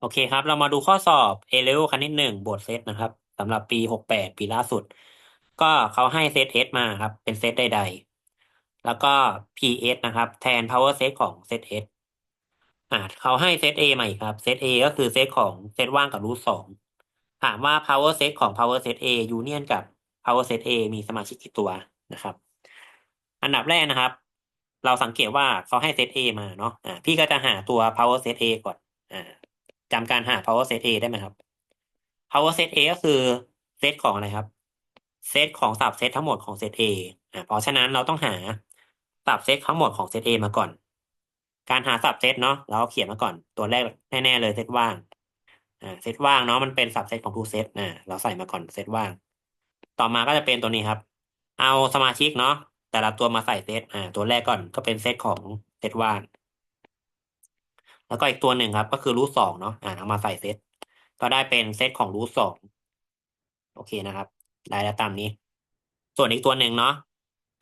โอเคครับ เรามาดูข้อสอบ A level คณิตหนึ่งบทเซตนะครับสำหรับปีหกแปดปีล่าสุด ก็เขาให้เซต S มาครับ เป็นเซตใด ๆ แล้วก็ PS นะครับ แทน power set ของเซต S อ่าเขาให้เซต A มาอีกครับเซต A ก็คือเซตของเซตว่างกับรูทสองถามว่า power set ของ power set A union กับ power set A มีสมาชิกกี่ตัวนะครับ อันดับแรกนะครับ เราสังเกตว่าเขาให้เซต A มาเนาะอ่าพี่ก็จะหาตัว power set A ก่อนอ่า จำการหา power set A ได้ไหมครับ power set A ก็คือเซตของอะไรครับ เซตของสับเซตทั้งหมดของเซต A อ่าเพราะฉะนั้นเราต้องหาสับเซตทั้งหมดของเซต A มาก่อน การหาสับเซตเนาะเราเขียนมาก่อน ตัวแรกแน่ๆเลยเซตว่างอ่าเซตว่างเนาะมันเป็นสับเซตของทุกเซตอ่าเราใส่มาก่อนเซตว่าง ต่อมาก็จะเป็นตัวนี้ครับ เอาสมาชิกเนาะแต่ละตัวมาใส่เซตอ่าตัวแรกก่อนก็เป็นเซตของเซตว่าง แล้วก็อีกตัวหนึ่งครับ ก็คือรูทสองเนาะอ่าเอามาใส่เซตก็ได้เป็นเซตของรูทสองโอเคนะครับ ได้แล้วตามนี้ ส่วนอีกตัวหนึ่งเนาะ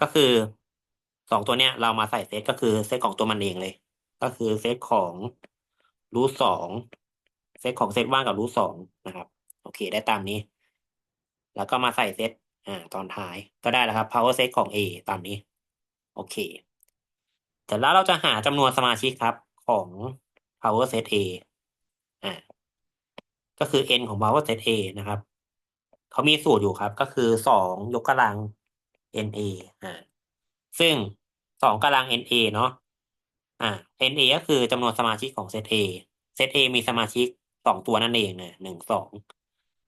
ก็คือสองตัวเนี้ย เรามาใส่เซตก็คือเซตของตัวมันเองเลย ก็คือเซตของรูทสองเซตของเซตว่างกับรูทสองนะครับ โอเค ได้ตามนี้ แล้วก็มาใส่เซตอ่า ตอนท้ายก็ได้แล้วครับ power set ของ A ตามนี้ โอเค แต่แล้วเราจะหาจำนวนสมาชิกครับของ power set A อ่าก็คือ n ของ power set A นะครับเขามีสูตรอยู่ครับ ก็คือสองยกกำลัง NA อ่าซึ่งสองกำลัง NA เนาะอ่า NA ก็คือจำนวนสมาชิกของเซต A เซต A มีสมาชิกสองตัวนั่นเองนะหนึ่งสอง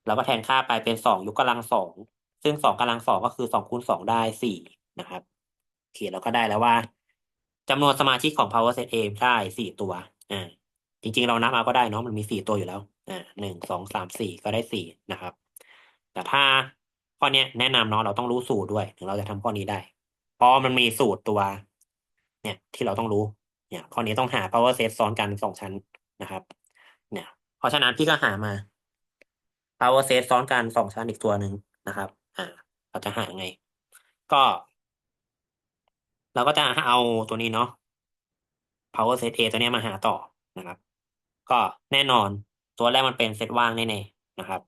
แล้วก็แทนค่าไปเป็นสองยกกำลังสองซึ่งสองกำลังสองก็คือสองคูณสองได้สี่นะครับโอเคเราก็ได้แล้วว่าจำนวนสมาชิกของ power set A ได้สี่ตัวอ่า จริงๆ เรานับเอาก็ได้เนาะมันมีสี่ตัวอยู่แล้วอ่าหนึ่งสองสามสี่ก็ได้สี่นะครับ แต่ถ้าข้อเนี้ยแนะนำเนาะเราต้องรู้สูตรด้วย ถึงเราจะทำข้อนี้ได้ เพราะมันมีสูตรตัว เนี่ยที่เราต้องรู้เนี่ยข้อนี้ต้องหา power set ซ้อนกันสองชั้นนะครับ เนี่ย เพราะฉะนั้นพี่ก็หามา power set ซ้อนกันสองชั้นอีกตัวหนึ่งนะครับ อ่า เราจะหาไง ก็ เราก็จะเอาตัวนี้เนาะ power set A ตัวนี้มาหาต่อนะครับ ก็แน่นอนตัวแรกมันเป็นเซตว่างแน่ๆนะครับ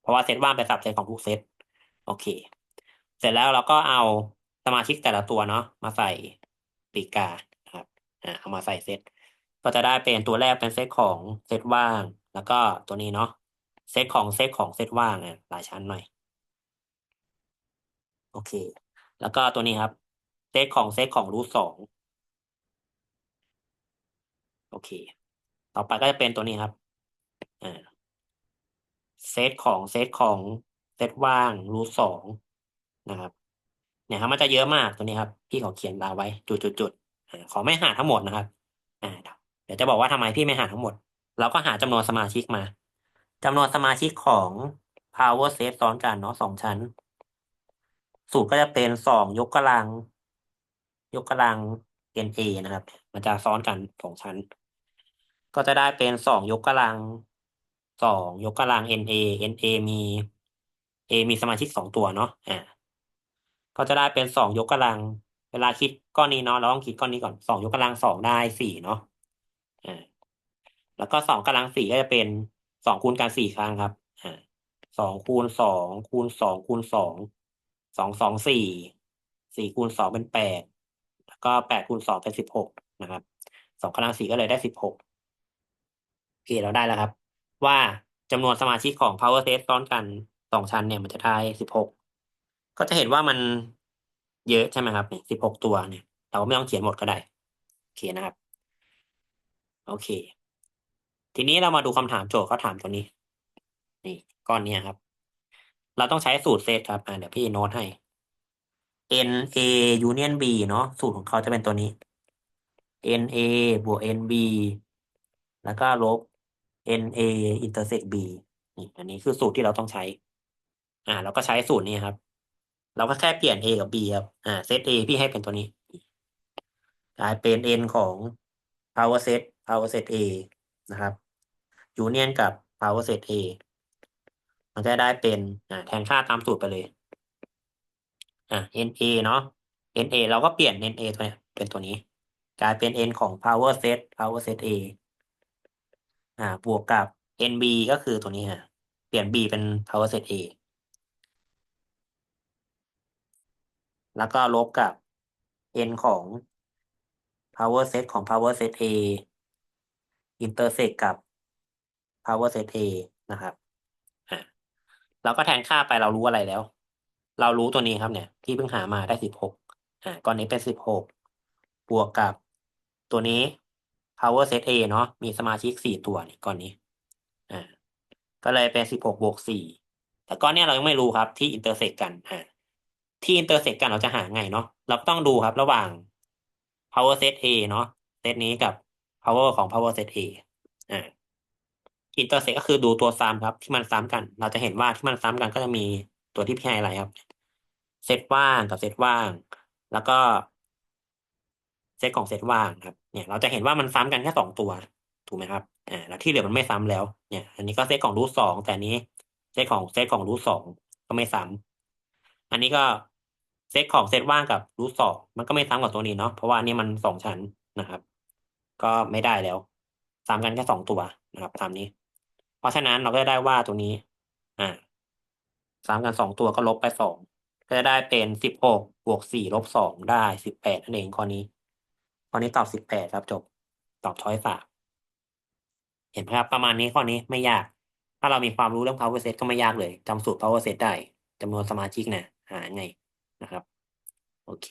เพราะว่าเซตว่างเป็นสับเซตของทุกเซตโอเค เสร็จแล้วเราก็เอาสมาชิกแต่ละตัวเนาะมาใส่ปีกาครับอ่าเอามาใส่เซตก็จะได้เป็นตัวแรกเป็นเซตของเซตว่าง แล้วก็ตัวนี้เนาะเซตของเซตของเซตว่างอะหลายชั้นหน่อย โอเค แล้วก็ตัวนี้ครับเซตของเซตของรูทสองโอเค ต่อไปก็จะเป็นตัวนี้ครับเซตของเซตของเซตว่างรูทสองนะครับ เนี่ยครับมันจะเยอะมากตัวนี้ครับ พี่ขอเขียนดาวไว้จุดจุดจุดขอไม่หาทั้งหมดนะครับเดี๋ยวจะบอกว่าทำไมพี่ไม่หาทั้งหมด เราก็หาจำนวนสมาชิกมาจำนวนสมาชิกของ power set ซ้อนกันเนาะสองชั้น สูตรก็จะเป็นสองยกกำลัง ยกกำลัง NA นะครับ มันจะซ้อนกันสองชั้น ก็จะได้เป็นสองยกกำลังสองยกกำลัง NA NA มี A มีสมาชิกสองตัวเนาะอ่าก็จะได้เป็นสองยกกำลัง เวลาคิดก้อนนี้เนาะเราต้องคิดก้อนนี้ก่อนสองยกกำลังสองได้สี่เนาะอ่าแล้วก็สองกำลังสี่ก็จะเป็นสองคูณกันสี่ครั้งครับอ่าสองคูณสองคูณสองคูณสองสองสองสี่สี่คูณสองเป็นแปดแล้วก็แปดคูณสองเป็นสิบหกนะครับสองกำลังสี่ก็เลยได้สิบหก โอเคเราได้แล้วครับ ว่าจำนวนสมาชิกของ power set ซ้อนกันสองชั้นเนี่ยมันจะได้สิบหกก็จะเห็นว่ามันเยอะใช่ไหมครับเนี่ยสิบหกตัวเนี่ยเราไม่ต้องเขียนหมดก็ได้โอเคนะครับ โอเค ทีนี้เรามาดูคำถามโจทย์เขาถามตัวนี้ นี่ก้อนนี้ครับ เราต้องใช้สูตรเซตครับเดี๋ยวพี่โน้ตให้ n a union b เนาะสูตรของเขาจะเป็นตัวนี้ n a บวก n b แล้วก็ลบ n a intersect b นี่อันนี้คือสูตรที่เราต้องใช้ อ่า เราก็ใช้สูตรนี้ครับ เราก็แค่เปลี่ยน a กับ b ครับ อ่าเซต a พี่ให้เป็นตัวนี้ กลายเป็น n ของ power set power set a นะครับ union กับ power set a มันจะได้เป็น อ่า แทนค่าตามสูตรไปเลย อ่า NA เนาะ NA เราก็เปลี่ยน NA ตัวเนี้ยเป็นตัวนี้ กลายเป็น N ของ power set power set A อ่า บวกกับ NB ก็คือตัวนี้ฮะ เปลี่ยน B เป็น power set A แล้วก็ลบกับ n ของ power set ของ power set A intersect กับ power set A นะครับอะเราก็แทนค่าไปเรารู้อะไรแล้ว เรารู้ตัวนี้ครับเนี่ย ที่เพิ่งหามาได้สิบหกอะก้อนนี้เป็นสิบหกบวกกับตัวนี้ power set A เนาะมีสมาชิกสี่ตัวนี่ก้อนนี้อ่าก็เลยเป็นสิบหกบวกสี่แต่ก้อนเนี้ยเรายังไม่รู้ครับที่ intersect กันอ่าที่ intersect กันเราจะหาไงเนาะเราต้องดูครับระหว่าง power set A เนาะเซตนี้กับ power ของ power set A อ่า intersect ก็คือดูตัวซ้ำครับที่มันซ้ำกัน เราจะเห็นว่าที่มันซ้ำกันก็จะมีตัวที่พี่ให้อะไรครับเซตว่างกับเซตว่าง แล้วก็เซตของเซตว่างครับ เนี่ยเราจะเห็นว่ามันซ้ำกันแค่สองตัวถูกไหมครับอ่าแล้วที่เหลือมันไม่ซ้ำแล้วเนี่ย อันนี้ก็เซตของรูทสองแต่นี้เซตของเซตของรูทสองก็ไม่ซ้ำอันนี้ก็เซตของเซตว่างกับรูทสองมันก็ไม่ซ้ำกับตัวนี้เนาะเพราะว่านนี้มันสองชั้นนะครับ ก็ไม่ได้แล้วซ้ำกันแค่สองตัวนะครับตามนี้ เพราะฉะนั้นเราก็จะได้ว่าตัวนี้ อ่าซ้ำกันสองตัวก็ลบไปสองก็จะได้เป็นสิบหกบวกสี่ลบสองได้สิบแปดนั่นเองข้อนี้ ข้อนี้ตอบสิบแปดครับจบ ตอบช้อยสามเห็นไหมครับ ประมาณนี้ข้อนี้ไม่ยาก ถ้าเรามีความรู้เรื่อง power set ก็ไม่ยากเลยจำสูตร power set ได้จำนวนสมาชิกเนี่ยหาไงนะครับ โอเค